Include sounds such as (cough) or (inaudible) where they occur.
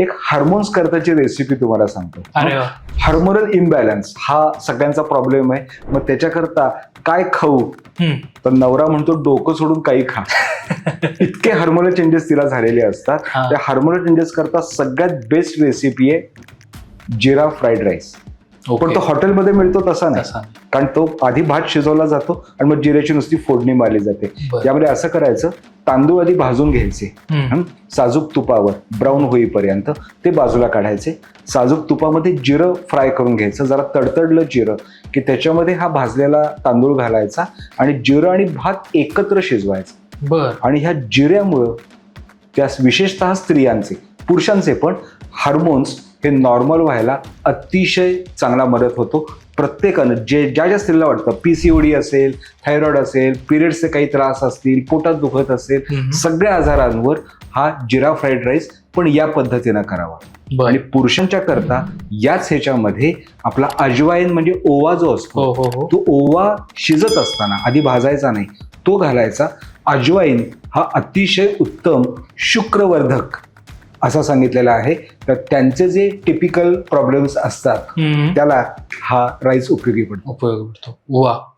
एक hormones करताची recipe तुम्हाला सांगतो. हार्मोनल इम्बॅलन्स हा सगळ्यांचा प्रॉब्लेम आहे मग त्याच्याकरता काय खाऊ. तर नवरा म्हणतो डोकं सोडून काही खा (laughs) इतके हार्मोनल चेंजेस तिला झालेले असतात. त्या हार्मोनल चेंजेस करता सगळ्यात बेस्ट रेसिपी आहे जिरा फ्राईड राईस पण. तो हॉटेलमध्ये मिळतो तसा नाही. कारण तो आधी भात शिजवला जातो आणि मग जिऱ्याची नुसती फोडणी मारली जाते बरं. यामध्ये असं करायचं तांदूळ आधी भाजून घ्यायचे? साजूक तुपावर ब्राऊन होईपर्यंत ते बाजूला काढायचे साजूक तुपामध्ये जिरं फ्राय करून घ्यायचं जरा तडतडलं जिरं की त्याच्यामध्ये हा भाजलेला तांदूळ घालायचा आणि जिरं आणि भात एकत्र शिजवायचा बर आणि ह्या जिऱ्यामुळं त्या विशेषतः स्त्रियांचे पुरुषांचे पण हार्मोन्स हे नॉर्मल व्हायला अतिशय चांगला मदत होतो. प्रत्येकानं जे ज्या ज्या स्त्रीला वाटतं पी सी ओडी असेल थायरॉइड असेल पिरियड्सचे काही त्रास असतील पोटात दुखत असेल. सगळ्या आजारांवर हा जिरा फ्राईड राईस पण या पद्धतीनं करावा. आणि पुरुषांच्या करता याच ह्याच्यामध्ये आपला अजवाईन म्हणजे ओवा जो असतो हो हो हो. तो ओवा शिजत असताना आधी भाजायचा नाही तो घालायचा. अजवाईन हा अतिशय उत्तम शुक्रवर्धक असा सांगितलेला आहे. तर त्यांचे जे टिपिकल प्रॉब्लेम्स असतात. त्याला हा राईस उपयोगी पडतो. उपयोग पडतो. वा.